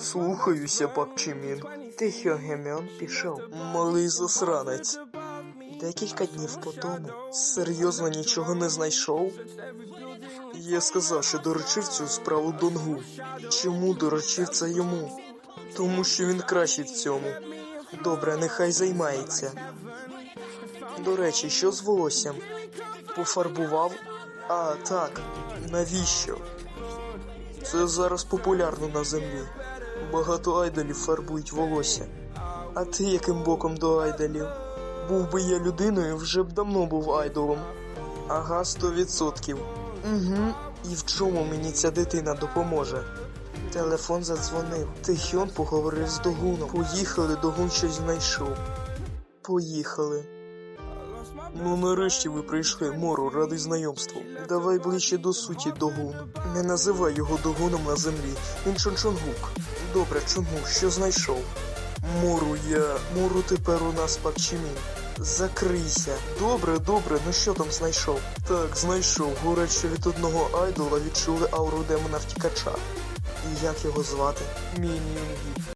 Слухаюся, пак Чимін. Тихо, Геміон пішов. Малий засранець. Декілька днів по тому серйозно нічого не знайшов. Я сказав, що доручив цю справу Донгу. Чому доручив це йому? Тому що він кращий в цьому. Добре, нехай займається. До речі, що з волоссям? Пофарбував? А, так. Навіщо? Це зараз популярно на землі. Багато айдолів фарбують волосся. А ти яким боком до айдолів? Був би я людиною, вже б давно був айдолом. Ага, сто відсотків. Угу. І в чому мені ця дитина допоможе? Телефон задзвонив. Тихіон поговорив з Догуном. Поїхали, Догун щось знайшов. Поїхали. Ну нарешті ви прийшли, Моро, радий знайомству. Давай ближче до суті, Догун. Не називай його Догуном на землі. Він Чончонгук. Добре, чому? Що знайшов? Мору я. Мору тепер у нас пакчимін. Закрийся. Добре, добре, ну що там знайшов? Так, знайшов. Що від одного айдола відчули ауру демона втікача. І як його звати? Міньюнгі.